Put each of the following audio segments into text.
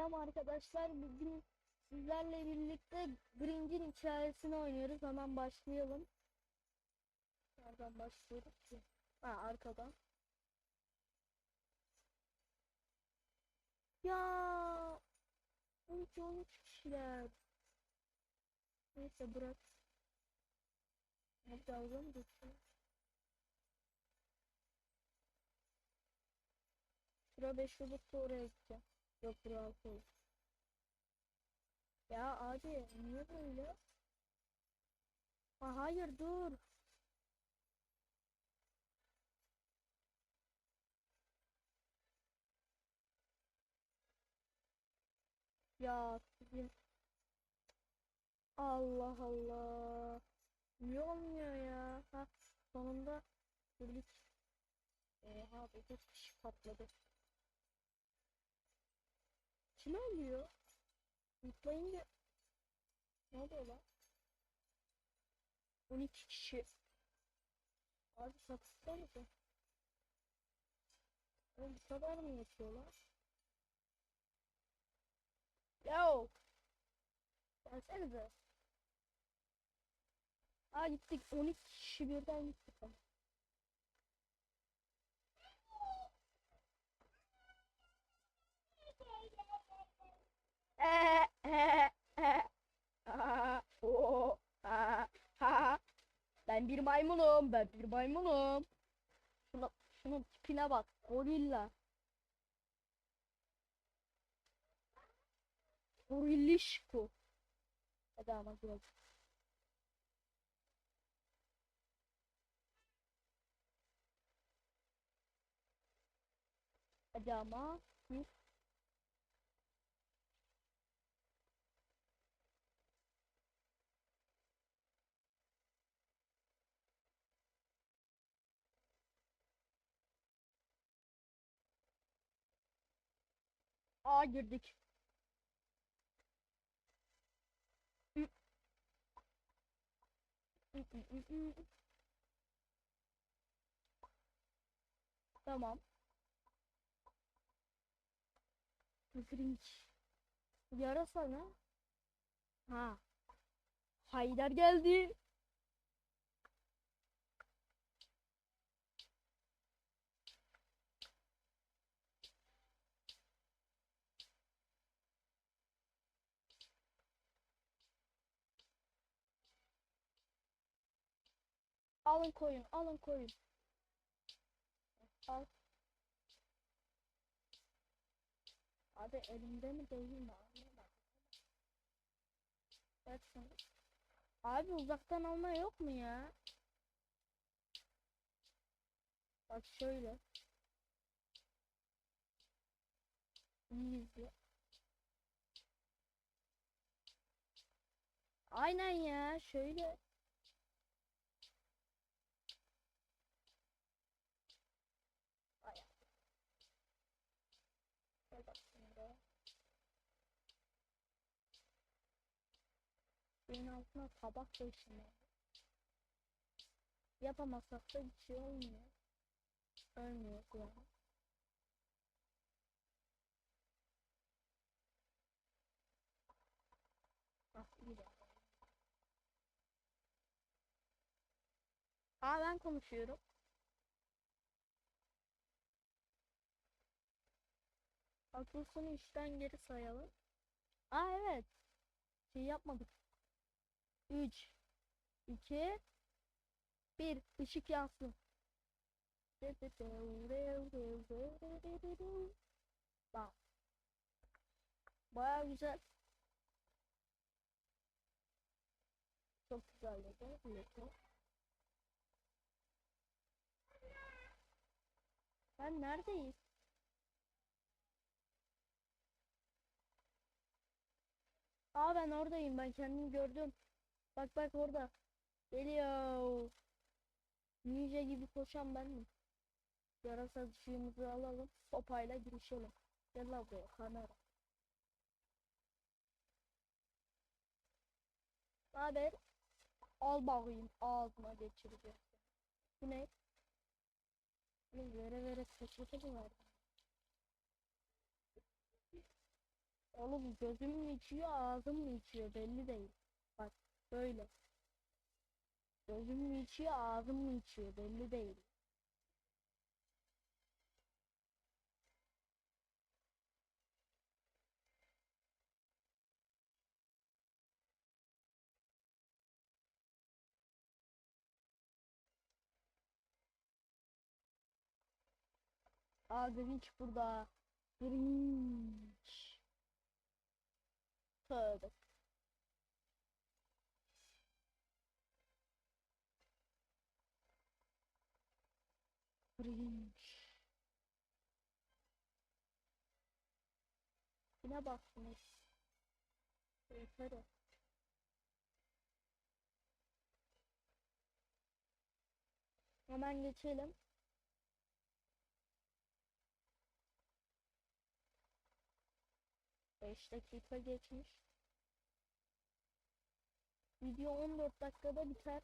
Selam arkadaşlar. Bugün sizlerle birlikte Grinch'in hikayesini oynuyoruz. Hemen başlayalım. Nereden başlıyoruz ki? Ha arkadan. Ya 12 13 kişiler. Neyse bırak. Ne dalga mı geçiyor? Şura 5 robot da oraya gideceğim. Yok altı oldu. Ya abi niye böyle? Ha, hayır dur. Ya sizin Allah Allah. Niye olmuyor ya? Ha sonunda birlik. Oha 9 kişi patladı. Kim ölüyor? Zıplayınca ne oluyor lan? 12 kişi. Abi satışta mısın? Oğlum bu kadar mı yatıyorlar? Yo! Gelsenize. Aa gittik 12 kişi birden gittik. ama. Ee, ee, ee. Aa, oo, aa, ha. Ben bir maymunum, ben bir maymunum. Şuna, şunun tipine bak, gorilla. Gorillişko. Hadi ama biraz. Hadi ama. Hı? Aa girdik. Tamam. Grinch. Yarasa ne? Ha. Haydar geldi. Alın koyun, alın koyun. Al. Abi elimde mi değil mi? Sana. Abi uzaktan alma yok mu ya? Bak şöyle. İyi izle. Aynen ya şöyle. Ay. Gel bak şimdi. Suyun altına tabak döşeme. Yapamazsak da bir şey olmuyor. Ölmüyor yani. Ah iyi. Aa ben konuşuyorum. Atılsın üçten geri sayalım. Aa evet. Şey yapmadık. 3 2 1 ışık yansın. Baya güzel. Çok güzel dedi. Ben neredeyiz? Aa ben oradayım. Ben kendimi gördüm. Bak bak orada. Geliyor. Ninja gibi koşan ben mi? Yarasa ışığımızı alalım. Sopayla girişelim. Gel lan buraya kamera. Haber? Al bakayım ağzına geçireceğim. Bu ne? Bu vere vere seçmete mi verdin? Oğlum gözüm mü içiyor ağzım mı içiyor belli değil. Bak böyle. Gözüm mü içiyor ağzım mı içiyor belli değil. Aa Grinch burada. Grinch. Tövbe. Grinch. Yine. Yeter o. Hemen geçelim. Beş dakika geçmiş. Video 14 dakikada biter.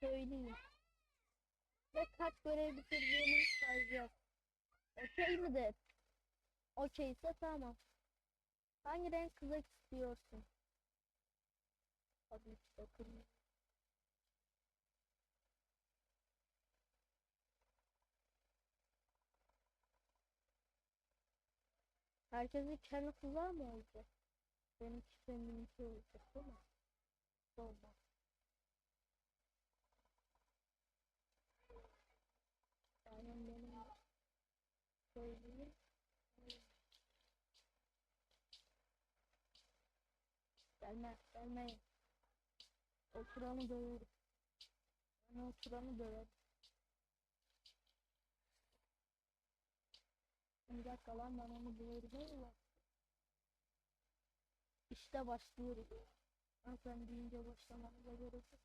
Söyleyeyim. Ve kaç görev bitirdiğini sayacağız. Okey midir? Okeyse tamam. Hangi renk kızak istiyorsun? Tabii ki. Herkesin kendi kulağı mı olacak? Benimki seninki olacak değil mi? Olmaz. Aynen benim söyleyeyim. Gelme, gelmeyin. Oturanı döverim. Ben oturanı döverim. Bir dakika lan ben onu döverim ya. İşte başlıyoruz. Ha, sen deyince başlamamıza gerek yok.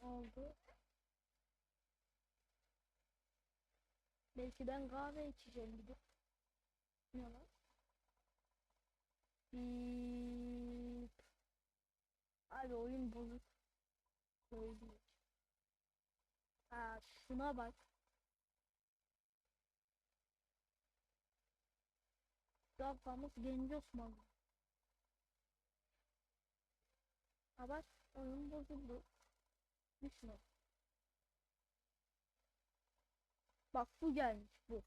Ne oldu? Belki ben kahve içeceğim gidip. Ne lan? Bip. Abi oyun bozuk. Söyleyeyim. Ha şuna bak. Kafamız genci Osmanlı. Ha bak oyun bozuldu. Düşme. Bak bu gelmiş bu.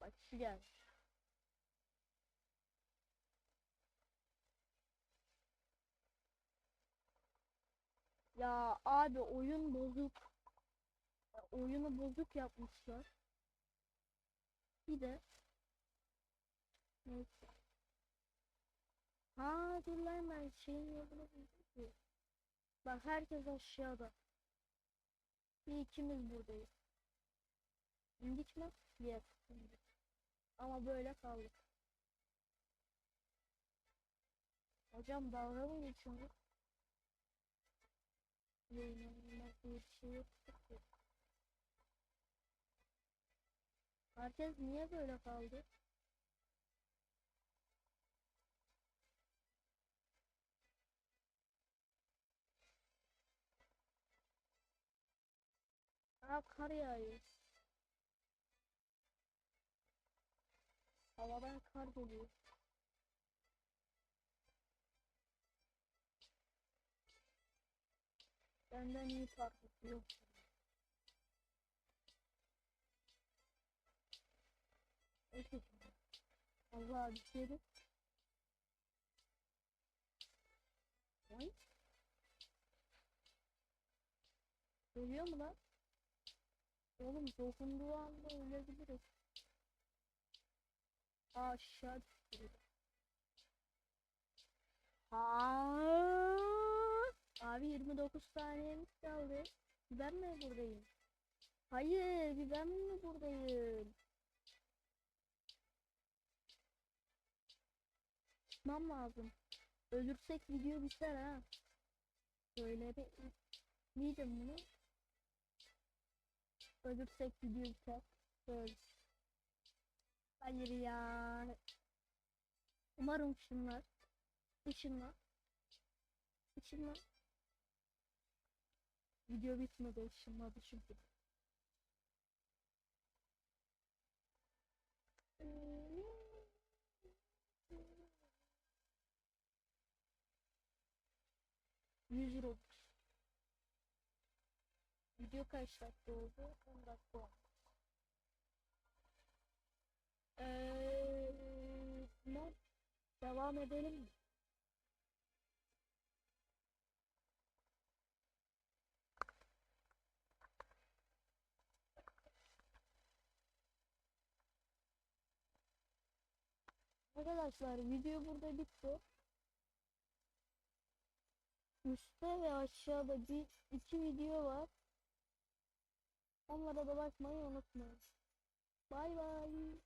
Bak şu gelmiş. Ya abi oyun bozuk. Oyunu bozuk yapmışlar. Bir de neyse. Ha dur lan ben şeyin yolunu. Bak herkes aşağıda. Bir ikimiz buradayız. İndik mi? Yes. indik. Ama böyle kaldık. Hocam dalga mı geçiyorsunuz? Yayınlanmaz diye bir şey yok. Herkes niye böyle kaldı? Aa kar yağıyor. Havadan kar geliyor. Benden iyi farklı yok. Neyse. Allah düşerim. Oy. Görüyor mu lan? Oğlum dokunduğu anda ölebiliriz. Aşağı düşürüyor. Ha. Abi 29 saniyemiz kaldı. Ben mi buradayım? Hayır, ben mi buradayım? Çıkmam lazım. Ölürsek video biter ha. Böyle bir miydim bunu? Öldürsek Ölürsek gidiyorsa ölürüz. Hayır ya. Umarım şunlar. Işınla. Işınla. Video bitmedi ışınladı çünkü. Yüz robux. Video kaç dakika oldu? 10 dakika oldu. Eee, ne? Devam edelim mi? Arkadaşlar video burada bitti. Üstte ve aşağıda bir iki video var. Onlara da bakmayı unutmayın. Bay bay.